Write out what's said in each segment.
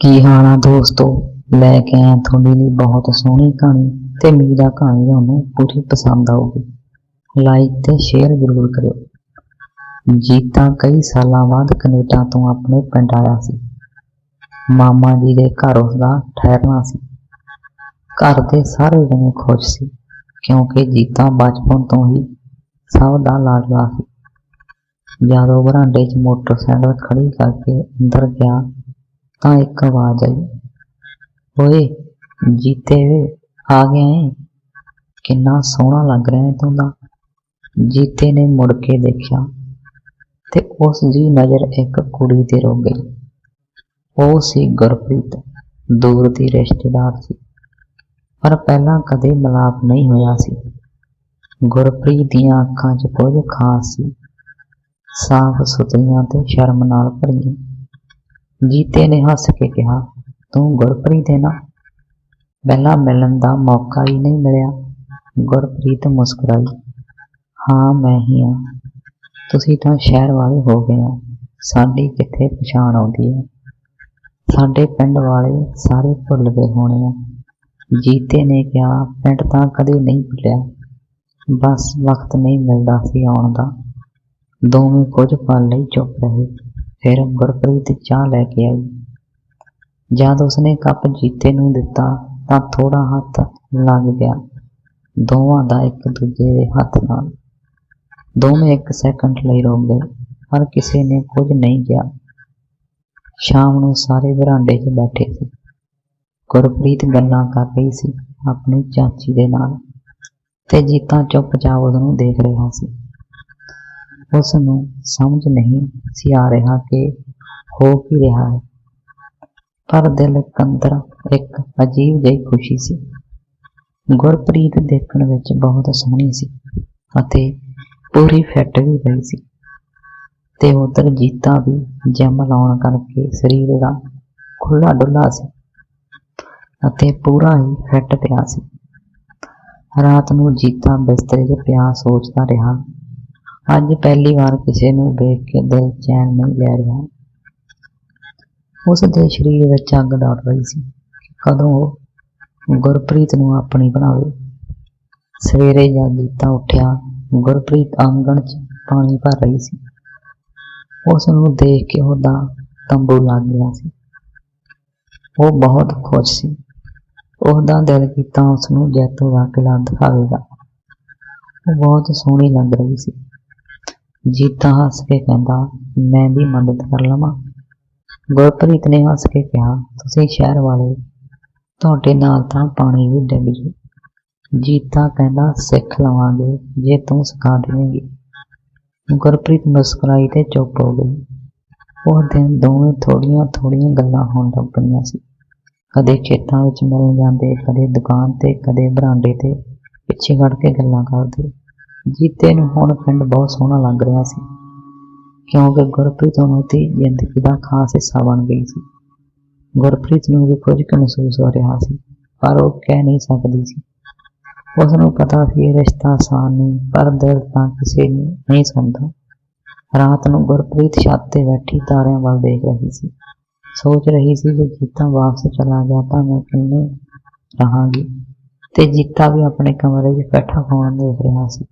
ਕੀ ਹਾਲ ਦੋਸਤੋ? ਲੈ ਕੇ ਆਇਆ ਤੁਹਾਡੇ ਲਈ ਬਹੁਤ ਸੋਹਣੀ ਕਹਾਣੀ ਤੇ ਉਮੀਦ ਕਹਾਣੀ ਤੁਹਾਨੂੰ ਪੂਰੀ ਪਸੰਦ ਆਊਗੀ। ਲਾਈਕ ਤੇ ਸ਼ੇਅਰ ਜ਼ਰੂਰ ਕਰਿਓ। ਜੀਤਾ ਕਈ ਸਾਲਾਂ ਬਾਅਦ ਕੈਨੇਡਾ ਤੋਂ ਆਪਣੇ ਪਿੰਡ ਆਇਆ ਸੀ। ਮਾਮਾ ਜੀ ਦੇ ਘਰ ਉਸਦਾ ਠਹਿਰਨਾ ਸੀ। ਘਰ ਦੇ ਸਾਰੇ ਜਣੇ ਖੁਸ਼ ਸੀ, ਕਿਉਂਕਿ ਜੀਤਾ ਬਚਪਨ ਤੋਂ ਹੀ ਸਭ ਦਾ ਲਾਡਲਾ ਸੀ। ਜਦੋਂ ਬਰਾਂਡੇ 'ਚ ਮੋਟਰਸਾਈਕਲ ਖੜੀ ਕਰਕੇ ਅੰਦਰ ਗਿਆ ਤਾਂ ਇੱਕ ਆਵਾਜ਼ ਆਈ। ਓਏ, ਜੀਤੇ ਆ ਗਿਆ ਏ। ਕਿੰਨਾ ਸੋਹਣਾ ਲੱਗ ਰਿਹਾ ਹੈ ਤੂੰ ਤਾਂ। ਜੀਤੇ ਨੇ ਮੁੜ ਕੇ ਦੇਖਿਆ ਤੇ ਉਸ ਦੀ ਨਜ਼ਰ ਇੱਕ ਕੁੜੀ ਤੇ ਰੁਕ ਗਈ। ਉਹ ਸੀ ਗੁਰਪ੍ਰੀਤ, ਦੂਰ ਦੀ ਰਿਸ਼ਤੇਦਾਰ ਸੀ। ਪਰ ਪਹਿਲਾਂ ਕਦੇ ਮਿਲਾਪ ਨਹੀਂ ਹੋਇਆ ਸੀ। ਗੁਰਪ੍ਰੀਤ ਦੀਆਂ ਅੱਖਾਂ 'ਚ ਕੁਝ ਖਾਸ ਸੀ। ਸਾਫ਼ ਸੁਥਰੀਆਂ ਤੇ ਸ਼ਰਮ ਨਾਲ ਭਰੀਆਂ। ਜੀਤੇ ਨੇ ਹੱਸ ਕੇ ਕਿਹਾ, ਤੂੰ ਗੁਰਪ੍ਰੀਤ ਹੈ ਨਾ? ਪਹਿਲਾਂ ਮਿਲਣ ਦਾ ਮੌਕਾ ਹੀ ਨਹੀਂ ਮਿਲਿਆ। ਗੁਰਪ੍ਰੀਤ ਮੁਸਕਰਾਈ, ਹਾਂ, ਮੈਂ ਹੀ ਹਾਂ। ਤੁਸੀਂ ਤਾਂ ਸ਼ਹਿਰ ਵਾਲੇ ਹੋ ਗਏ ਹੋ। ਸਾਡੀ ਕਿੱਥੇ ਪਛਾਣ ਆਉਂਦੀ ਹੈ? ਸਾਡੇ ਪਿੰਡ ਵਾਲੇ ਸਾਰੇ ਭੁੱਲ ਗਏ ਹੋਣੇ ਆ। ਜੀਤੇ ਨੇ ਕਿਹਾ, ਪਿੰਡ ਤਾਂ ਕਦੇ ਨਹੀਂ ਭੁੱਲਿਆ। ਬਸ ਵਕਤ ਨਹੀਂ ਮਿਲਦਾ ਸੀ ਆਉਣ ਦਾ। ਦੋਵੇਂ ਕੁਝ ਪਲ ਲਈ ਚੁੱਪ ਰਹੇ। ਫਿਰ ਗੁਰਪ੍ਰੀਤ ਚਾਹ ਲੈ ਕੇ ਆਈ। ਜਦ ਉਸਨੇ ਕੱਪ ਜੀਤੇ ਨੂੰ ਦਿੱਤਾ ਤਾਂ ਥੋੜਾ ਹੱਥ ਲੱਗ ਗਿਆ, ਦੋਵਾਂ ਦਾ ਇੱਕ ਦੂਜੇ ਦੇ ਹੱਥ ਨਾਲ। ਦੋਵੇਂ ਇੱਕ ਸੈਕਿੰਡ ਲਈ ਰੁਕ ਗਏ, ਪਰ ਕਿਸੇ ਨੇ ਕੁਝ ਨਹੀਂ ਕਿਹਾ। ਸ਼ਾਮ ਨੂੰ ਸਾਰੇ ਵਰਾਂਡੇ 'ਚ ਬੈਠੇ ਸੀ। ਗੁਰਪ੍ਰੀਤ ਗੱਲਾਂ ਕਰ ਰਹੀ ਸੀ ਆਪਣੀ ਚਾਚੀ ਦੇ ਨਾਲ ਤੇ ਜੀਤਾ ਚੁੱਪਚਾਪ ਉਸ ਨੂੰ ਦੇਖ ਰਿਹਾ ਸੀ। ਉਸ ਨੂੰ ਸਮਝ ਨਹੀਂ ਸੀ ਆ ਰਿਹਾ ਕਿ ਹੋ ਕੀ ਰਿਹਾ ਹੈ। ਪਰ ਦਿਲ ਅੰਦਰ ਇੱਕ ਅਜੀਬ ਜਿਹੀ ਖੁਸ਼ੀ ਸੀ। ਗੁਰਪ੍ਰੀਤ ਦੇਖਣ ਵਿੱਚ ਬਹੁਤ ਸੋਹਣੀ ਸੀ ਅਤੇ ਪੂਰੀ ਫਿੱਟ ਵੀ ਪਈ ਸੀ ਤੇ ਉਧਰ ਜੀਤਾ ਵੀ ਜਿਮ ਲਾਉਣ ਕਰਕੇ ਸਰੀਰ ਦਾ ਖੁੱਲਾ ਡੁੱਲਾ ਸੀ ਅਤੇ ਪੂਰਾ ਹੀ ਫਿੱਟ ਪਿਆ ਸੀ। ਰਾਤ ਨੂੰ ਜੀਤਾ ਬਿਸਤਰੇ 'ਚ ਪਿਆ ਸੋਚਦਾ ਰਿਹਾ ਅੱਜ ਪਹਿਲੀ ਵਾਰ ਕਿਸੇ ਨੂੰ ਵੇਖ ਕੇ ਦਿਲ ਚੈਨ ਨਹੀਂ ਲੈ ਰਿਹਾ। ਉਸ ਦੇ ਸਰੀਰ ਵਿੱਚ ਅੱਗ ਦੌੜ ਰਹੀ ਸੀ ਕਦੋਂ ਉਹ ਗੁਰਪ੍ਰੀਤ ਨੂੰ ਆਪਣੀ ਬਣਾਵੇ। ਸਵੇਰੇ ਜਦ ਜੀਤਾ ਉੱਠਿਆ, ਗੁਰਪ੍ਰੀਤ ਆਂਗਣ 'ਚ ਪਾਣੀ ਭਰ ਰਹੀ ਸੀ। ਉਸ ਨੂੰ ਦੇਖ ਕੇ ਉਹਦਾ ਤੰਬੂ ਲੱਗ ਗਿਆ ਸੀ। ਉਹ ਬਹੁਤ ਖੁਸ਼ ਸੀ। ਉਹਦਾ ਦਿਲ ਕੀਤਾ ਉਸ ਨੂੰ ਜੈਤੋ ਦਾ ਕਿਲਾ ਦਿਖਾਵੇਗਾ ਉਹ ਬਹੁਤ ਸੋਹਣੀ ਲੱਗ ਰਹੀ ਸੀ। ਜੀਤਾ ਹੱਸ ਕੇ ਕਹਿੰਦਾ, ਮੈਂ ਵੀ ਮਦਦ ਕਰ ਲਵਾਂ। ਗੁਰਪ੍ਰੀਤ ਨੇ ਹੱਸ ਕੇ ਕਿਹਾ, ਤੁਸੀਂ ਸ਼ਹਿਰ ਵਾਲੇ ਤੁਹਾਡੇ ਨਾਲ ਤਾਂ ਪਾਣੀ ਵੀ ਡਿੱਗ ਜੂ। ਜੀਤਾ ਕਹਿੰਦਾ, ਸਿੱਖ ਲਵਾਂਗੇ, ਜੇ ਤੂੰ ਸਿਖਾ ਦੇਵੇਂਗੀ। ਗੁਰਪ੍ਰੀਤ ਮੁਸਕਰਾਈ ਤੇ ਚੁੱਪ ਹੋ ਗਈ। ਉਹ ਦਿਨ ਦੋਵੇਂ ਥੋੜੀਆਂ ਥੋੜੀਆਂ ਗੱਲਾਂ ਹੋਣ ਲੱਗ ਪਈਆਂ ਸੀ। ਕਦੇ ਖੇਤਾਂ ਵਿੱਚ ਮਿਲ ਜਾਂਦੇ, ਕਦੇ ਦੁਕਾਨ ਤੇ, ਕਦੇ ਬਰਾਂਡੇ ਤੇ ਪਿੱਛੇ ਖੜ ਕੇ ਗੱਲਾਂ ਕਰਦੇ। ਜੀਤੇ ਨੂੰ ਹੁਣ ਪਿੰਡ ਬਹੁਤ ਸੋਹਣਾ ਲੱਗ ਰਿਹਾ ਸੀ, ਕਿਉਂਕਿ ਗੁਰਪ੍ਰੀਤ ਉਹਨੂੰ ਦੀ ਜ਼ਿੰਦਗੀ ਦਾ ਖਾਸ ਹਿੱਸਾ ਬਣ ਗਈ ਸੀ। ਗੁਰਪ੍ਰੀਤ ਨੂੰ ਵੀ ਕੁਝ ਕੁ ਮਹਿਸੂਸ ਹੋ ਰਿਹਾ ਸੀ, ਪਰ ਉਹ ਕਹਿ ਨਹੀਂ ਸਕਦੀ ਸੀ। ਉਸ ਨੂੰ ਪਤਾ ਸੀ ਇਹ ਰਿਸ਼ਤਾ ਆਸਾਨ ਨਹੀਂ, ਪਰ ਦਿਲ ਤਾਂ ਕਿਸੇ ਨੂੰ ਨਹੀਂ ਸੁਣਦਾ ਰਾਤ ਨੂੰ ਗੁਰਪ੍ਰੀਤ ਛੱਤ ਤੇ ਬੈਠੀ ਤਾਰਿਆਂ ਵੱਲ ਦੇਖ ਰਹੀ ਸੀ। ਸੋਚ ਰਹੀ ਸੀ ਜੇ ਜੀਤਾ ਵਾਪਸ ਚਲਾ ਗਿਆ ਤਾਂ ਮੈਂ ਕਿੰਨੇ ਰਹਾਂਗੀ, ਤੇ ਜੀਤਾ ਵੀ ਆਪਣੇ ਕਮਰੇ 'ਚ ਬੈਠਾ ਫੋਨ ਦੇਖ ਰਿਹਾ ਸੀ।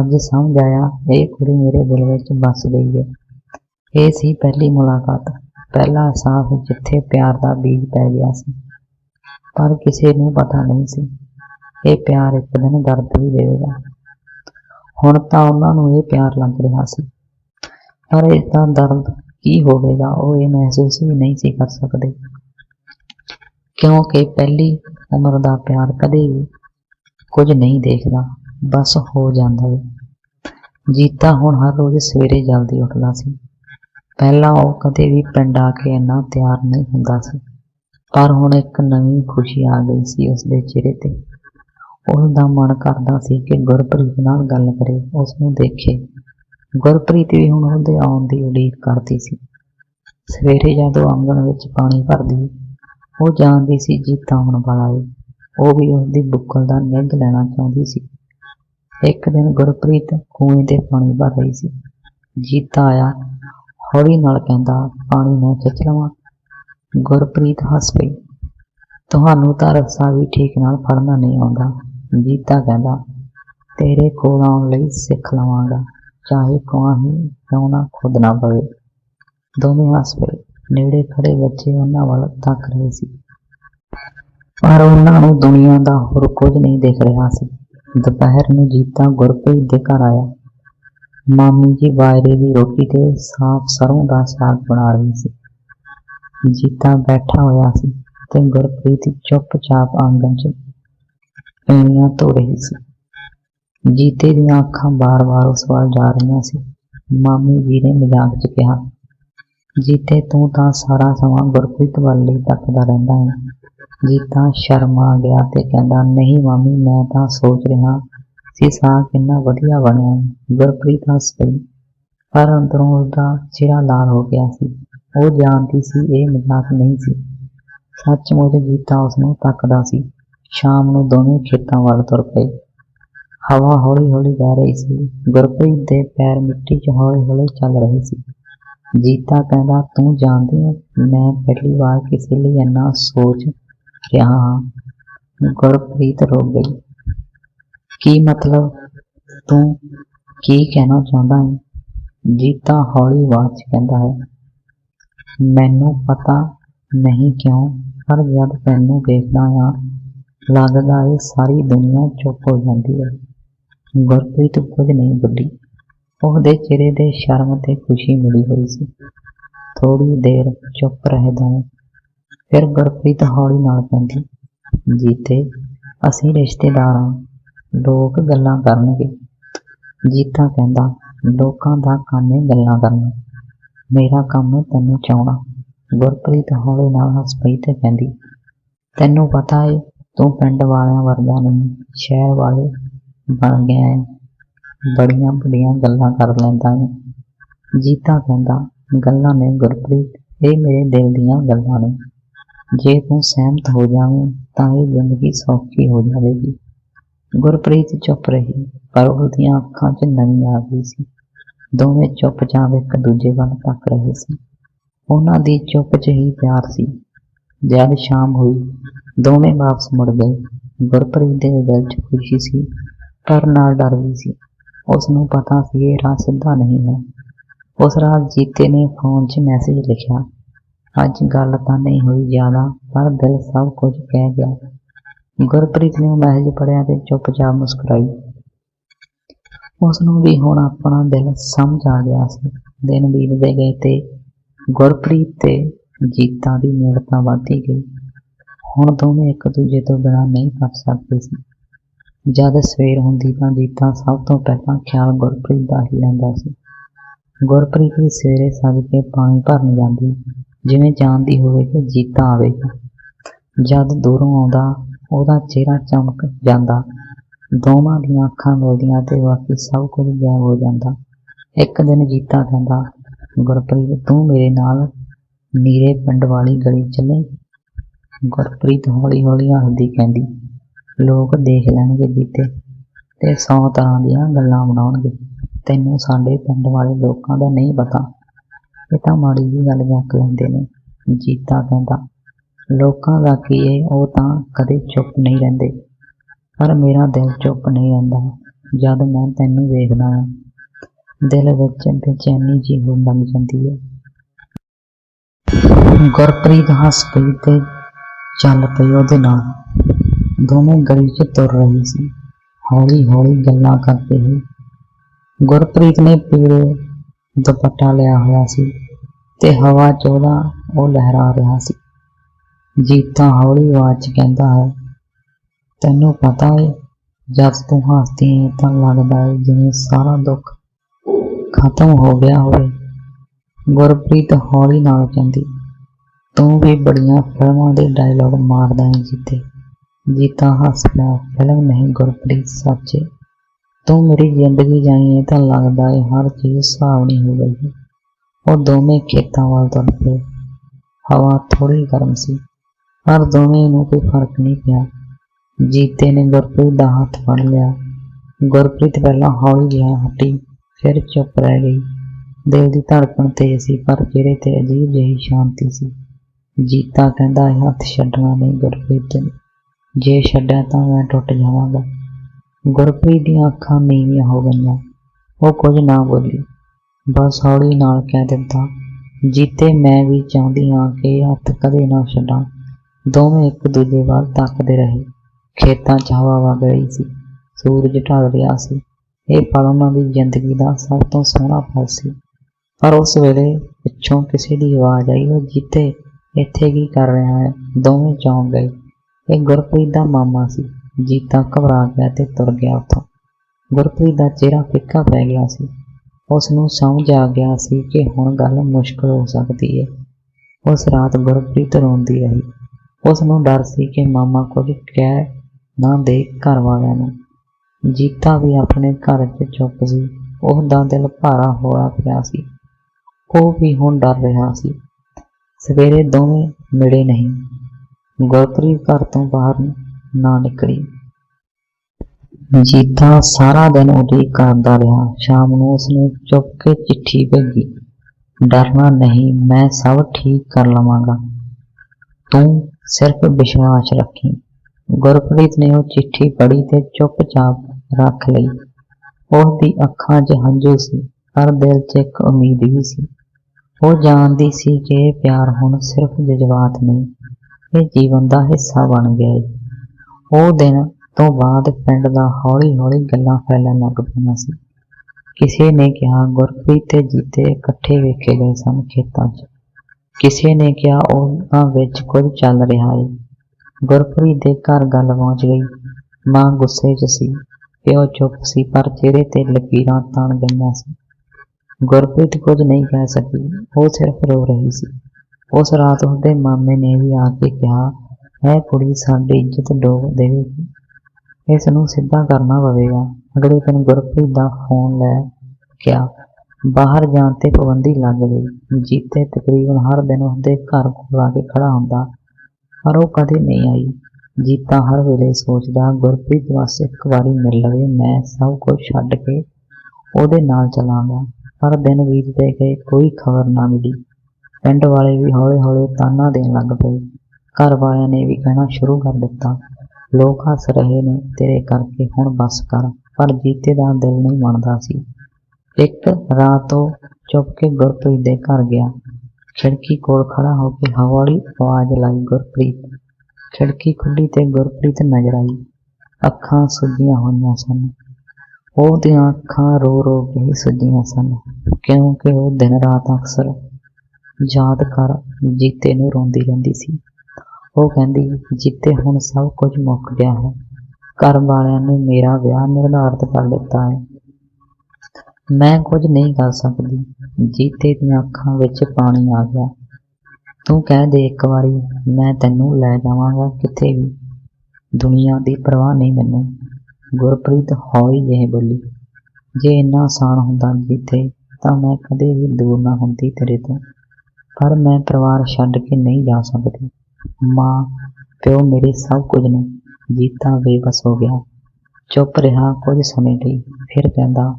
ਅੱਜ ਸਮਝ ਆਇਆ, ਇਹ ਕੁੜੀ ਮੇਰੇ ਦਿਲ ਵਿੱਚ ਵੱਸ ਗਈ ਹੈ। ਇਹ ਸੀ ਪਹਿਲੀ ਮੁਲਾਕਾਤ। ਪਹਿਲਾ ਅਹਿਸਾਸ ਜਿੱਥੇ ਪਿਆਰ ਦਾ ਬੀਜ ਪੈ ਗਿਆ ਸੀ। ਪਰ ਕਿਸੇ ਨੂੰ ਪਤਾ ਨਹੀਂ ਸੀ। ਇਹ ਪਿਆਰ ਇੱਕ ਦਿਨ ਦਰਦ ਵੀ ਦੇਵੇਗਾ। ਹੁਣ ਤਾਂ ਉਹਨਾਂ ਨੂੰ ਇਹ ਪਿਆਰ ਲੱਗ ਰਿਹਾ ਸੀ। ਪਰ ਇਸ ਦਾ ਦਰਦ ਕੀ ਹੋਵੇਗਾ, ਉਹ ਇਹ ਮਹਿਸੂਸ ਵੀ ਨਹੀਂ ਸੀ ਕਰ ਸਕਦੇ। ਕਿਉਂਕਿ ਪਹਿਲੀ ਉਮਰ ਦਾ ਪਿਆਰ ਕਦੇ ਵੀ ਕੁਝ ਨਹੀਂ ਦੇਖਦਾ। ਬਸ ਹੋ ਜਾਂਦਾ ਹੈ ਜੀਤਾ ਹੁਣ ਹਰ ਰੋਜ਼ ਸਵੇਰੇ ਜਲਦੀ ਉੱਠਦਾ ਸੀ। ਪਹਿਲਾਂ ਉਹ ਕਦੇ ਵੀ ਪਿੰਡ ਆ ਕੇ ਇੰਨਾ ਤਿਆਰ ਨਹੀਂ ਹੁੰਦਾ ਸੀ। ਪਰ ਹੁਣ ਇੱਕ ਨਵੀਂ ਖੁਸ਼ੀ ਆ ਗਈ ਸੀ ਉਸ ਦੇ ਚਿਹਰੇ ਤੇ। ਉਸ ਦਾ ਮਨ ਕਰਦਾ ਸੀ ਕਿ ਗੁਰਪ੍ਰੀਤ ਨਾਲ ਗੱਲ ਕਰੇ ਉਸ ਨੂੰ ਦੇਖੇ। ਗੁਰਪ੍ਰੀਤ ਵੀ ਹੁਣ ਉਹਦੇ ਆਉਣ ਦੀ ਉਡੀਕ ਕਰਦੀ ਸੀ। ਸਵੇਰੇ ਜਦੋਂ ਆਂਗਣ ਵਿੱਚ ਪਾਣੀ ਭਰਦੀ, ਉਹ ਜਾਣਦੀ ਸੀ ਜੀਤਾ ਆਉਣ ਵਾਲਾ ਹੈ ਉਹ ਵੀ ਉਸ ਦੀ ਬੁੱਕਲ ਦਾ ਨਿੱਘ ਲੈਣਾ ਚਾਹੁੰਦੀ ਸੀ। ਇੱਕ ਦਿਨ ਗੁਰਪ੍ਰੀਤ ਕੂਏ ਤੇ ਪਾਣੀ ਭਰ ਰਹੀ ਸੀ। ਜੀਤਾ ਆਇਆ, ਹੌਲੀ ਨਾਲ ਕਹਿੰਦਾ, ਪਾਣੀ ਮੈਂ ਖਿੱਚ ਲਵਾਂ। ਗੁਰਪ੍ਰੀਤ ਹੱਸ ਪਈ। ਤੁਹਾਨੂੰ ਤਾਂ ਰੱਸਾ ਵੀ ਠੀਕ ਨਾਲ ਫੜਨਾ ਨਹੀਂ ਆਉਂਦਾ, ਜੀਤਾ ਕਹਿੰਦਾ। ਤੇਰੇ ਕੋਲ ਆਉਣ ਲਈ ਸਿੱਖ ਲਵਾਂਗਾ, ਚਾਹੇ ਕੋਹਾਂ ਹੀ ਕਿਉਂ ਨਾ ਖੁਦ ਨਾ ਪਵੇ ਦੋਵੇਂ ਹੱਸ ਪਏ। ਨੇੜੇ ਖੜੇ ਬੱਚੇ ਉਹਨਾਂ ਵੱਲ ਤੱਕ ਰਹੇ ਸੀ। ਪਰ ਉਹਨਾਂ ਨੂੰ ਦੁਨੀਆ ਦਾ ਹੋਰ ਕੁਝ ਨਹੀਂ ਦਿਖ ਰਿਹਾ ਸੀ। ਦੁਪਹਿਰ ਨੂੰ ਜੀਤਾ ਗੁਰਪ੍ਰੀਤ ਦੇ ਘਰ ਆਇਆ। ਮਾਮੀ ਜੀ ਬਾਜਰੇ ਦੀ ਰੋਟੀ ਤੇ ਸਾਫ਼ ਸਰੋਂ ਦਾ ਸਾਗ ਬਣਾ ਰਹੀ ਸੀ। ਜੀਤਾ ਬੈਠਾ ਹੋਇਆ ਸੀ ਤੇ ਗੁਰਪ੍ਰੀਤ ਚੁੱਪਚਾਪ ਆਂਗਣ 'ਚ ਪੀਣੀਆਂ ਧੋ ਰਹੀ ਸੀ। ਜੀਤੇ ਦੀਆਂ ਅੱਖਾਂ ਬਾਰ-ਬਾਰ ਉਸ ਵੱਲ ਜਾ ਰਹੀਆਂ ਸੀ। ਮਾਮੀ ਜੀ ਨੇ ਮਜ਼ਾਕ 'ਚ ਕਿਹਾ, ਜੀਤੇ, ਤੂੰ ਤਾਂ ਸਾਰਾ ਸਮਾਂ ਗੁਰਪ੍ਰੀਤ ਵੱਲ ਹੀ ਤੱਕਦਾ ਰਹਿੰਦਾ ਹੈ। ਜੀਤਾ ਸ਼ਰਮ ਆ ਗਿਆ ਤੇ ਕਹਿੰਦਾ, ਨਹੀਂ ਮਾਮੀ, ਮੈਂ ਤਾਂ ਸੋਚ ਰਿਹਾ ਸੀ ਸਾਗ ਕਿੰਨਾ ਵਧੀਆ ਬਣਿਆ। ਗੁਰਪ੍ਰੀਤ ਹੱਸ ਪਈ, ਪਰ ਅੰਦਰੋਂ ਉਸਦਾ ਚਿਹਰਾ ਲਾਲ ਹੋ ਗਿਆ ਸੀ। ਉਹ ਜਾਣਦੀ ਸੀ ਇਹ ਮਜ਼ਾਕ ਨਹੀਂ ਸੀ। ਸੱਚਮੁੱਚ ਜੀਤਾ ਉਸ ਨੂੰ ਤੱਕਦਾ ਸੀ। ਸ਼ਾਮ ਨੂੰ ਦੋਵੇਂ ਖੇਤਾਂ ਵੱਲ ਤੁਰ ਪਏ। ਹਵਾ ਹੌਲੀ-ਹੌਲੀ ਵਹਿ ਰਹੀ ਸੀ। ਗੁਰਪ੍ਰੀਤ ਦੇ ਪੈਰ ਮਿੱਟੀ 'ਚ ਹੌਲੀ-ਹੌਲੀ ਚੱਲ ਰਹੇ ਸੀ। ਜੀਤਾ ਕਹਿੰਦਾ, ਤੂੰ ਜਾਣਦੀ ਹੈ, ਮੈਂ ਪਹਿਲੀ ਵਾਰ ਕਿਸੇ ਲਈ ਇੰਨਾ ਸੋਚ ਰਿਹਾ ਹਾਂ। ਗੁਰਪ੍ਰੀਤ ਰੁਕ ਗਈ। ਕੀ ਮਤਲਬ? ਤੂੰ ਕੀ ਕਹਿਣਾ ਚਾਹੁੰਦਾ ਹੈ? ਜੀਤਾ ਹੌਲੀ ਆਵਾਜ਼ ਕਹਿੰਦਾ ਹੈ, ਮੈਨੂੰ ਪਤਾ ਨਹੀਂ ਕਿਉਂ, ਪਰ ਜਦ ਤੈਨੂੰ ਦੇਖਦਾ ਹਾਂ, ਲੱਗਦਾ ਹੈ ਸਾਰੀ ਦੁਨੀਆ ਚੁੱਪ ਹੋ ਜਾਂਦੀ ਹੈ। ਗੁਰਪ੍ਰੀਤ ਕੁਝ ਨਹੀਂ ਬੋਲੀ। ਉਹਦੇ ਚਿਹਰੇ ਤੇ ਸ਼ਰਮ ਤੇ ਖੁਸ਼ੀ ਮਿਲੀ ਹੋਈ ਸੀ। ਥੋੜੀ ਦੇਰ ਚੁੱਪ ਰਹਿਦਾ ਫਿਰ ਗੁਰਪ੍ਰੀਤ ਹੌਲੀ ਨਾਲ ਕਹਿੰਦੀ, ਜੀਤੇ, ਅਸੀਂ ਰਿਸ਼ਤੇਦਾਰਾਂ, ਲੋਕ ਗੱਲਾਂ ਕਰਨਗੇ। ਜੀਤਾ ਕਹਿੰਦਾ, ਲੋਕਾਂ ਦਾ ਕੰਮ ਹੈ ਗੱਲਾਂ ਕਰਨਾ। ਮੇਰਾ ਕੰਮ ਹੈ ਤੈਨੂੰ ਚਾਹਣਾ ਗੁਰਪ੍ਰੀਤ ਹੌਲੀ ਨਾਲ ਹੱਸ ਪਈ ਤੇ ਕਹਿੰਦੀ, ਤੈਨੂੰ ਪਤਾ ਏ, ਤੂੰ ਪਿੰਡ ਵਾਲਿਆਂ ਵਰਗਾ ਨਹੀਂ, ਸ਼ਹਿਰ ਵਾਲੇ ਬਣ ਗਿਆ ਹੈ ਬੜੀਆਂ ਬੜੀਆਂ ਗੱਲਾਂ ਕਰ ਲੈਂਦਾ ਏ। ਜੀਤਾ ਕਹਿੰਦਾ, ਗੱਲਾਂ ਨੇ ਗੁਰਪ੍ਰੀਤ, ਇਹ ਮੇਰੇ ਦਿਲ ਦੀਆਂ ਗੱਲਾਂ ਨੇ। ਜੇ ਤੂੰ ਸਹਿਮਤ ਹੋ ਜਾਵੇਂ, ਤਾਂ ਇਹ ਜ਼ਿੰਦਗੀ ਸੌਖੀ ਹੋ ਜਾਵੇਗੀ। ਗੁਰਪ੍ਰੀਤ ਚੁੱਪ ਰਹੀ, ਪਰ ਉਹਦੀਆਂ ਅੱਖਾਂ 'ਚ ਨਮੀ ਆ ਗਈ ਸੀ। ਦੋਵੇਂ ਚੁੱਪਚਾਪ ਇੱਕ ਦੂਜੇ ਵੱਲ ਤੱਕ ਰਹੇ ਸੀ। ਉਹਨਾਂ ਦੀ ਚੁੱਪ 'ਚ ਹੀ ਪਿਆਰ ਸੀ। ਜਦ ਸ਼ਾਮ ਹੋਈ, ਦੋਵੇਂ ਵਾਪਸ ਮੁੜ ਗਏ। ਗੁਰਪ੍ਰੀਤ ਦੇ ਦਿਲ 'ਚ ਖੁਸ਼ੀ ਸੀ, ਪਰ ਨਾਲ ਡਰ ਵੀ ਸੀ। ਉਸ ਨੂੰ ਪਤਾ ਸੀ, ਇਹ ਰਾਹ ਸਿੱਧਾ ਨਹੀਂ ਹੈ। ਉਸ ਰਾਤ ਜੀਤੇ ਨੇ ਫੋਨ 'ਚ ਮੈਸੇਜ ਲਿਖਿਆ ਅੱਜ ਗੱਲ ਤਾਂ ਨਹੀਂ ਹੋਈ ਜ਼ਿਆਦਾ, ਪਰ ਦਿਲ ਸਭ ਕੁਝ ਕਹਿ ਗਿਆ। ਗੁਰਪ੍ਰੀਤ ਨੇ ਉਹ ਮੈਸੇਜ ਪੜ੍ਹਿਆ ਤੇ ਚੁੱਪਚਾਪ ਮੁਸਕਰਾਈ। ਉਸ ਨੂੰ ਵੀ ਹੁਣ ਆਪਣਾ ਦਿਲ ਸਮਝ ਆ ਗਿਆ ਸੀ। ਦਿਨ ਬੀਤਦੇ ਗਏ ਤੇ ਗੁਰਪ੍ਰੀਤ ਤੇ ਜੀਤਾ ਦੀ ਨੇੜਤਾ ਵਧਦੀ ਗਈ। ਹੁਣ ਦੋਵੇਂ ਇੱਕ ਦੂਜੇ ਤੋਂ ਬਿਨਾਂ ਨਹੀਂ ਕੱਟ ਸਕਦੇ ਸੀ। ਜਦ ਸਵੇਰ ਹੁੰਦੀ ਤਾਂ ਜੀਤਾ ਸਭ ਤੋਂ ਪਹਿਲਾਂ ਖਿਆਲ ਗੁਰਪ੍ਰੀਤ ਦਾ ਹੀ ਲੈਂਦਾ ਸੀ। ਗੁਰਪ੍ਰੀਤ ਵੀ ਸਵੇਰੇ ਸੱਜ ਕੇ ਪਾਣੀ ਭਰਨ ਜਾਂਦੀ। ਜਿਵੇਂ ਜਾਣਦੀ ਹੋਵੇ ਕਿ ਜੀਤਾ ਆਵੇਗਾ। ਜਦ ਦੂਰੋਂ ਆਉਂਦਾ, ਉਹਦਾ ਚਿਹਰਾ ਚਮਕ ਜਾਂਦਾ। ਦੋਵਾਂ ਦੀਆਂ ਅੱਖਾਂ ਮਿਲਦੀਆਂ ਤੇ ਬਾਕੀ ਸਭ ਕੁਝ ਗਾਇਬ ਹੋ ਜਾਂਦਾ। ਇੱਕ ਦਿਨ ਜੀਤਾ ਕਹਿੰਦਾ, ਗੁਰਪ੍ਰੀਤ, ਤੂੰ ਮੇਰੇ ਨਾਲ ਨੀਰੇ ਪਿੰਡ ਵਾਲੀ ਗਲੀ ਚੱਲੇ? ਗੁਰਪ੍ਰੀਤ ਹੌਲੀ ਹੌਲੀ ਹੱਸਦੀ ਕਹਿੰਦੀ, ਲੋਕ ਦੇਖ ਲੈਣਗੇ ਜੀਤੇ ਤੇ ਸੌ ਤਰ੍ਹਾਂ ਦੀਆਂ ਗੱਲਾਂ ਬਣਾਉਣਗੇ। ਤੈਨੂੰ ਸਾਡੇ ਪਿੰਡ ਵਾਲੇ ਲੋਕਾਂ ਦਾ ਨਹੀਂ ਪਤਾ। ਇਹ ਮਾੜੀ ਜੀ ਗੱਲ ਚੱਕ ਲੈਂਦੇ ਨੇ, ਜੀਤਾ ਕਹਿੰਦਾ, ਲੋਕਾਂ ਦਾ ਕੀ ਏ, ਉਹ ਤਾਂ ਕਦੇ ਚੁੱਪ ਨਹੀਂ ਰਹਿੰਦੇ। ਪਰ ਮੇਰਾ ਦਿਲ ਚੁੱਪ ਨਹੀਂ ਰਹਿੰਦਾ, ਜਦ ਮੈਂ ਤੈਨੂੰ ਵੇਖਦਾ ਹਾਂ। ਦਿਲ ਵਿੱਚ ਬੇਚੈਨੀ ਜੀ ਹੋਣ ਲੱਗ ਜਾਂਦੀ ਹੈ ਗੁਰਪ੍ਰੀਤ ਹੱਸ ਪਈ ਤੇ ਚੱਲ ਪਈ ਉਹਦੇ ਨਾਲ। ਦੋਵੇਂ ਗਲੀ 'ਚ ਤੁਰ ਰਹੀ ਸੀ। ਹੌਲੀ ਹੌਲੀ ਗੱਲਾਂ ਕਰਦੇ ਹੋਏ ਗੁਰਪ੍ਰੀਤ ਨੇ ਪੀਲੇ ਦੁਪੱਟਾ ਲਿਆ ਹੋਇਆ ਸੀ ਤੇ ਹਵਾ 'ਚ ਉਹਦਾ ਉਹ ਲਹਿਰਾ ਰਿਹਾ ਸੀ। ਜੀਤਾ ਹੌਲੀ ਆਵਾਜ਼ 'ਚ ਕਹਿੰਦਾ ਹੈ, ਤੈਨੂੰ ਪਤਾ ਹੈ ਜਦ ਤੂੰ ਹੱਸਦੀ ਹੈ ਤਾਂ ਲੱਗਦਾ ਹੈ ਜਿਵੇਂ ਸਾਰਾ ਦੁੱਖ ਖਤਮ ਹੋ ਗਿਆ ਹੋਵੇ। ਗੁਰਪ੍ਰੀਤ ਹੌਲੀ ਨਾਲ ਕਹਿੰਦੀ, ਤੂੰ ਵੀ ਬੜੀਆਂ ਫਿਲਮਾਂ ਦੇ ਡਾਇਲੌਗ ਮਾਰਦਾ ਹੈ ਜੀਤੇ ਜੀਤਾ ਹੱਸ ਪਿਆ। ਫਿਲਮ ਨਹੀਂ ਗੁਰਪ੍ਰੀਤ, ਸੱਚੇ ਤੂੰ ਮੇਰੀ ਜ਼ਿੰਦਗੀ ਜਾਈਏ ਤਾਂ ਲੱਗਦਾ ਹੈ ਹਰ ਚੀਜ਼ ਸੁਹਾਵਣੀ ਹੋ ਗਈ ਉਹ ਦੋਵੇਂ ਖੇਤਾਂ ਵੱਲ ਤੁਰ ਪਏ। ਹਵਾ ਥੋੜੀ ਗਰਮ ਸੀ, ਪਰ ਦੋਵੇਂ ਨੂੰ ਕੋਈ ਫ਼ਰਕ ਨਹੀਂ ਪਿਆ। ਜੀਤੇ ਨੇ ਗੁਰਪ੍ਰੀਤ ਦਾ ਹੱਥ ਫੜ ਲਿਆ। ਗੁਰਪ੍ਰੀਤ ਪਹਿਲਾਂ ਹੌਲੀ ਜਿਹਾ ਹਟੀ, ਫਿਰ ਚੁੱਪ ਰਹਿ ਗਈ। ਦਿਲ ਦੀ ਧੜਕਣ ਤੇਜ਼ ਸੀ, ਪਰ ਚਿਹਰੇ ਤੇ ਅਜੀਬ ਜਿਹੀ ਸ਼ਾਂਤੀ ਸੀ। ਜੀਤਾ ਕਹਿੰਦਾ, ਇਹ ਹੱਥ ਛੱਡਣਾ ਨਹੀਂ ਗੁਰਪ੍ਰੀਤ ਜੇ ਛੱਡਿਆ ਤਾਂ ਮੈਂ ਟੁੱਟ ਜਾਵਾਂਗਾ। ਗੁਰਪ੍ਰੀਤ ਦੀਆਂ ਅੱਖਾਂ ਨੀਵੀਆਂ ਹੋ ਗਈਆਂ। ਉਹ ਕੁਝ ਨਾ ਬੋਲੀ। ਬਸ ਹੌਲੀ ਨਾਲ ਕਹਿ ਦਿੱਤਾ ਜੀਤੇ, ਮੈਂ ਵੀ ਚਾਹੁੰਦੀ ਹਾਂ ਕਿ ਹੱਥ ਕਦੇ ਨਾ ਛੱਡਾਂ। ਦੋਵੇਂ ਇੱਕ ਦੂਜੇ ਵੱਲ ਤੱਕਦੇ ਰਹੇ। ਖੇਤਾਂ 'ਚ ਹਵਾ ਵਗ ਰਹੀ ਸੀ। ਸੂਰਜ ਢਲ ਰਿਹਾ ਸੀ। ਇਹ ਪਲ ਉਹਨਾਂ ਦੀ ਜ਼ਿੰਦਗੀ ਦਾ ਸਭ ਤੋਂ ਸੋਹਣਾ ਪਲ ਸੀ। ਪਰ ਉਸ ਵੇਲੇ ਪਿੱਛੋਂ ਕਿਸੇ ਦੀ ਆਵਾਜ਼ ਆਈ ਉਹ ਜੀਤੇ, ਇੱਥੇ ਕੀ ਕਰ ਰਿਹਾ ਹੈ? ਦੋਵੇਂ ਚੌਂਕ ਗਏ। ਇਹ ਗੁਰਪ੍ਰੀਤ ਦਾ ਮਾਮਾ ਸੀ। ਜੀਤਾ ਘਬਰਾ ਗਿਆ ਤੇ ਤੁਰ ਗਿਆ ਉੱਥੋਂ। ਗੁਰਪ੍ਰੀਤ ਦਾ ਚਿਹਰਾ ਫਿੱਕਾ ਪੈ ਗਿਆ ਸੀ। ਉਸ ਨੂੰ ਸਮਝ ਆ ਗਿਆ ਸੀ ਕਿ ਹੁਣ ਗੱਲ ਮੁਸ਼ਕਲ ਹੋ ਸਕਦੀ ਹੈ। ਉਸ ਰਾਤ ਗੁਰਪ੍ਰੀਤ ਰੋਂਦੀ ਰਹੀ। ਉਸ ਨੂੰ ਡਰ ਸੀ ਕਿ ਮਾਮਾ ਕੁਝ ਕਹਿ ਨਾ ਦੇ ਘਰ ਵਾਲਿਆਂ ਨੂੰ। ਜੀਤਾ ਵੀ ਆਪਣੇ ਘਰ 'ਚ ਚੁੱਪ ਸੀ। ਉਹਦਾ ਦਿਲ ਭਾਰਾ ਹੋਇਆ ਪਿਆ ਸੀ। ਉਹ ਵੀ ਹੁਣ ਡਰ ਰਿਹਾ ਸੀ। ਸਵੇਰੇ ਦੋਵੇਂ ਮਿਲੇ ਨਹੀਂ। ਗੁਰਪ੍ਰੀਤ ਘਰ ਤੋਂ ਬਾਹਰ ਨਾ ਨਿਕਲੀ। ਜੀਤਾ ਸਾਰਾ ਦਿਨ ਉਡੀਕ ਕਰਦਾ ਰਿਹਾ। ਸ਼ਾਮ ਨੂੰ ਉਸਨੇ ਚੁੱਪ ਕੇ ਚਿੱਠੀ ਭੇਜੀ। ਡਰਨਾ ਨਹੀਂ, ਮੈਂ ਸਭ ਠੀਕ ਕਰ ਲਵਾਂਗਾ। ਤੂੰ ਸਿਰਫ ਵਿਸ਼ਵਾਸ ਰੱਖੀ। ਗੁਰਪ੍ਰੀਤ ਨੇ ਉਹ ਚਿੱਠੀ ਪੜ੍ਹੀ ਤੇ ਚੁੱਪਚਾਪ ਰੱਖ ਲਈ। ਉਸ ਦੀ ਅੱਖਾਂ 'ਚ ਹੰਝੂ ਸੀ, ਪਰ ਦਿਲ 'ਚ ਇੱਕ ਉਮੀਦ ਵੀ ਸੀ। ਉਹ ਜਾਣਦੀ ਸੀ ਕਿ ਇਹ ਪਿਆਰ ਹੁਣ ਸਿਰਫ ਜਜ਼ਬਾਤ ਨਹੀਂ, ਇਹ ਜੀਵਨ ਦਾ ਹਿੱਸਾ ਬਣ ਗਿਆ ਹੈ ਉਹ ਦਿਨ ਤੋਂ ਬਾਅਦ ਪਿੰਡ ਦਾ ਹੌਲੀ-ਹੌਲੀ ਗੱਲਾਂ ਫੈਲਣ ਲੱਗ ਪਈਆਂ ਸੀ। ਕਿਸੇ ਨੇ ਕਿਹਾ, ਗੁਰਪ੍ਰੀਤ ਤੇ ਜੀਤੇ ਇਕੱਠੇ ਵੇਖੇ ਗਏ ਸਨ ਖੇਤਾਂ 'ਚ। ਕਿਸੇ ਨੇ ਕਿਹਾ, ਉਹਨਾਂ ਵਿੱਚ ਕੁਝ ਚੱਲ ਰਿਹਾ ਹੈ ਗੁਰਪ੍ਰੀਤ ਦੇ ਘਰ ਗੱਲ ਪਹੁੰਚ ਗਈ। ਮਾਂ ਗੁੱਸੇ 'ਚ ਸੀ। ਪਿਓ ਚੁੱਪ ਸੀ, ਪਰ ਚਿਹਰੇ ਤੇ ਲਕੀਰਾਂ ਤਣ ਗਈਆਂ ਸੀ। ਗੁਰਪ੍ਰੀਤ ਕੁਝ ਨਹੀਂ ਕਹਿ ਸਕੀ। ਉਹ ਸਿਰਫ ਰੋ ਰਹੀ ਸੀ। ਉਸ ਰਾਤ ਉਸਦੇ ਮਾਮੇ ਨੇ ਵੀ ਆ ਕੇ ਕਿਹਾ ਇਹ ਕੁੜੀ ਸਾਡੀ ਇੱਜ਼ਤ ਡੋਬ ਦੇਵੇਗੀ। ਇਸ ਨੂੰ ਸਿੱਧਾ ਕਰਨਾ ਪਵੇਗਾ। ਅਗਲੇ ਦਿਨ ਗੁਰਪ੍ਰੀਤ ਦਾ ਫੋਨ ਲੈ ਗਿਆ। ਬਾਹਰ ਜਾਣ ਤੇ ਪਾਬੰਦੀ ਲੱਗ ਗਈ। ਜੀਤੇ ਤਕਰੀਬਨ ਹਰ ਦਿਨ ਉਸਦੇ ਘਰ ਕੋਲ ਆ ਕੇ ਖੜਾ ਹੁੰਦਾ, ਪਰ ਉਹ ਕਦੇ ਨਹੀਂ ਆਈ। ਜੀਤਾ ਹਰ ਵੇਲੇ ਸੋਚਦਾ, ਗੁਰਪ੍ਰੀਤ ਬਸ ਇੱਕ ਵਾਰੀ ਮਿਲ ਲਵੇ, ਮੈਂ ਸਭ ਕੁਝ ਛੱਡ ਕੇ ਉਹਦੇ ਨਾਲ ਚਲਾਂਗਾ। ਪਰ ਦਿਨ ਬੀਤਦੇ ਗਏ, ਕੋਈ ਖਬਰ ਨਾ ਮਿਲੀ। ਪਿੰਡ ਵਾਲੇ ਵੀ ਹੌਲੇ-ਹੌਲੇ ਤਾਨਾ ਦੇਣ ਲੱਗ ਪਏ। ਘਰ ਵਾਲਿਆਂ ਨੇ ਵੀ ਕਹਿਣਾ ਸ਼ੁਰੂ ਕਰ ਦਿੱਤਾ। ਲੋਕ ਹੱਸ ਰਹੇ ਨੇ, ਤੇਰੇ ਕਰਕੇ ਹੁਣ ਬਸ ਕਰ। ਪਰ ਜੀਤੇ ਦਾ ਦਿਲ ਨਹੀਂ ਮੰਨਦਾ ਸੀ। ਇੱਕ ਰਾਤ ਉਹ ਚੁੱਪ ਕੇ ਗੁਰਪ੍ਰੀਤ ਦੇ ਘਰ ਗਿਆ। ਖਿੜਕੀ ਕੋਲ ਖੜਾ ਹੋ ਕੇ ਹੌਲੀ ਆਵਾਜ਼ ਲਾਈ ਗੁਰਪ੍ਰੀਤ। ਖਿੜਕੀ ਖੁੱਲੀ ਤੇ ਗੁਰਪ੍ਰੀਤ ਨਜ਼ਰ ਆਈ। ਅੱਖਾਂ ਸੁੱਜੀਆਂ ਹੋਈਆਂ ਸਨ। ਉਹਦੀਆਂ ਅੱਖਾਂ ਰੋ ਰੋ ਕੇ ਹੀ ਸੁੱਜੀਆਂ ਸਨ। ਕਿਉਂਕਿ ਉਹ ਦਿਨ ਰਾਤ ਅਕਸਰ ਯਾਦ ਕਰ ਜੀਤੇ ਨੂੰ ਰੋਂਦੀ ਰਹਿੰਦੀ ਸੀ। ਉਹ ਕਹਿੰਦੀ, ਜੀਤੇ ਹੁਣ ਸਭ ਕੁਝ ਮੁੱਕ ਗਿਆ ਹੈ। ਘਰ ਵਾਲਿਆਂ ਨੇ ਮੇਰਾ ਵਿਆਹ ਨਿਰਧਾਰਤ ਕਰ ਦਿੱਤਾ ਹੈ। ਮੈਂ ਕੁਝ ਨਹੀਂ ਕਰ ਸਕਦੀ। ਜੀਤੇ ਦੀਆਂ ਅੱਖਾਂ ਵਿੱਚ ਪਾਣੀ ਆ ਗਿਆ। ਤੂੰ ਕਹਿ ਦੇ ਇੱਕ ਵਾਰੀ, ਮੈਂ ਤੈਨੂੰ ਲੈ ਜਾਵਾਂਗਾ ਕਿਤੇ ਵੀ। ਦੁਨੀਆ ਦੀ ਪਰਵਾਹ ਨਹੀਂ ਮੈਨੂੰ। ਗੁਰਪ੍ਰੀਤ ਹੌਲੀ ਜਿਹੇ ਬੋਲੀ, ਜੇ ਇੰਨਾ ਆਸਾਨ ਹੁੰਦਾ ਜੀਤੇ, ਤਾਂ ਮੈਂ ਕਦੇ ਵੀ ਦੂਰ ਨਾ ਹੁੰਦੀ ਤੇਰੇ ਤੋਂ। ਪਰ ਮੈਂ ਪਰਿਵਾਰ ਛੱਡ ਕੇ ਨਹੀਂ ਜਾ ਸਕਦੀ। ਮਾਂ, ਪਿਓ ਮੇਰੇ ਸਭ ਕੁਝ ਨੇ, ਜੀਤਾ ਬੇਬਸ ਹੋ ਗਿਆ। ਚੁੱਪ ਰਿਹਾ, ਕੁਝ ਸਮੇਂ ਲਈ, ਫਿਰ ਕਹਿੰਦਾ,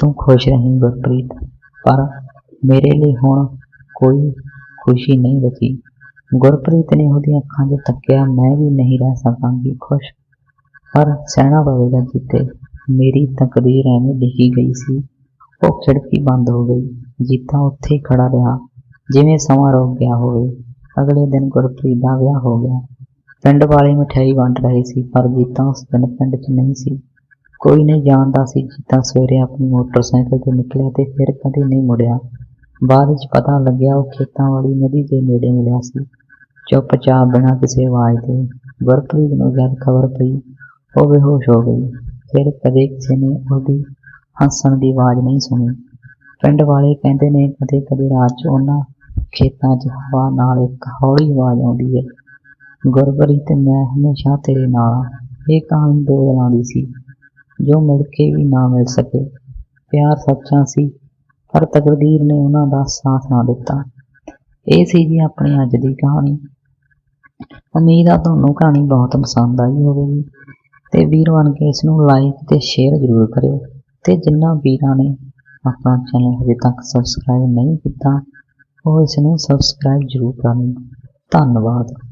ਤੂੰ ਖੁਸ਼ ਰਹੀਂ ਗੁਰਪ੍ਰੀਤ, ਪਰ ਮੇਰੇ ਲਈ ਹੁਣ ਕੋਈ ਖੁਸ਼ੀ ਨਹੀਂ ਬਚੀ। ਗੁਰਪ੍ਰੀਤ ਨੇ ਉਹਦੀਆਂ ਅੱਖਾਂ 'ਚ ਤੱਕਿਆ, ਮੈਂ ਵੀ ਨਹੀਂ ਰਹਿ ਸਕਾਂਗੀ, ਖੁਸ਼। ਪਰ ਸਹਿਣਾ ਪਵੇਗਾ ਜੀਤੇ। ਮੇਰੀ ਤਕਦੀਰ ਐਵੇਂ ਲਿਖੀ ਗਈ ਸੀ। ਉਹ ਖਿੜਕੀ ਬੰਦ ਹੋ ਗਈ। ਜੀਤਾ ਉੱਥੇ ਖੜਾ ਰਿਹਾ। ਜਿਵੇਂ ਸਮਾਂ ਰੁਕ ਗਿਆ ਹੋਵੇ। ਅਗਲੇ ਦਿਨ ਗੁਰਪ੍ਰੀਤ ਦਾ ਵਿਆਹ ਹੋ ਗਿਆ। ਪਿੰਡ ਵਾਲੇ ਮਠਿਆਈ ਵੰਡ ਰਹੇ ਸੀ, ਪਰ ਜੀਤਾ ਉਸ ਦਿਨ ਪਿੰਡ 'ਚ ਨਹੀਂ ਸੀ। ਕੋਈ ਨਹੀਂ ਜਾਣਦਾ ਸੀ ਜੀਤਾ ਸਵੇਰੇ ਆਪਣੀ ਮੋਟਰਸਾਈਕਲ ਤੇ ਨਿਕਲਿਆ ਤੇ ਫਿਰ ਕਦੇ ਨਹੀਂ ਮੁੜਿਆ। ਬਾਅਦ ਵਿੱਚ ਪਤਾ ਲੱਗਿਆ, ਉਹ ਖੇਤਾਂ ਵਾਲੀ ਨਦੀ ਦੇ ਨੇੜੇ ਮਿਲਿਆ ਸੀ। ਚੁੱਪਚਾਪ ਬਿਨਾਂ ਕਿਸੇ ਆਵਾਜ਼ ਦੇ ਗੁਰਪ੍ਰੀਤ ਨੂੰ ਜਦ ਖਬਰ ਪਈ, ਉਹ ਬੇਹੋਸ਼ ਹੋ ਗਈ। ਫਿਰ ਕਦੇ ਕਿਸੇ ਨੇ ਉਹਦੀ ਹੱਸਣ ਦੀ ਆਵਾਜ਼ ਨਹੀਂ ਸੁਣੀ। ਪਿੰਡ ਵਾਲੇ ਕਹਿੰਦੇ ਨੇ ਕਦੇ ਕਦੇ ਰਾਤ 'ਚ ਉਹਨਾਂ ਖੇਤਾਂ 'ਚ ਹਵਾ ਨਾਲ ਇੱਕ ਹੌਲੀ ਆਵਾਜ਼ ਆਉਂਦੀ ਹੈ। ਗੁਰਬਰੀ ਤੇ ਮੈਂ ਹਮੇਸ਼ਾ ਤੇਰੇ ਨਾਲ ਇਹ ਕਹਾਣੀ ਦੋ ਦਿਨਾਂ ਦੀ ਸੀ। ਜੋ ਮਿਲ ਕੇ ਵੀ ਨਾ ਮਿਲ ਸਕੇ। ਪਿਆਰ ਸੱਚਾ ਸੀ, ਪਰ ਤਕਦੀਰ ਨੇ ਉਹਨਾਂ ਦਾ ਸਾਥ ਨਾ ਦਿੱਤਾ। ਇਹ ਸੀ ਜੀ ਆਪਣੀ ਅੱਜ ਦੀ ਕਹਾਣੀ। ਉਮੀਦ ਆ ਤੁਹਾਨੂੰ ਕਹਾਣੀ ਬਹੁਤ ਪਸੰਦ ਆਈ ਹੋਵੇਗੀ। ਤੇ ਵੀਰ ਬਣ ਕੇ ਇਸ ਨੂੰ ਲਾਈਕ ਤੇ ਸ਼ੇਅਰ ਜ਼ਰੂਰ ਕਰਿਓ। ਤੇ ਜਿਨ੍ਹਾਂ ਵੀਰਾਂ ਨੇ ਆਪਣਾ ਚੈਨਲ ਹਜੇ ਤੱਕ ਸਬਸਕ੍ਰਾਈਬ ਨਹੀਂ ਕੀਤਾ ਉਹ ਇਸ ਨੂੰ ਸਬਸਕ੍ਰਾਈਬ ਜ਼ਰੂਰ ਕਰਨ। ਧੰਨਵਾਦ।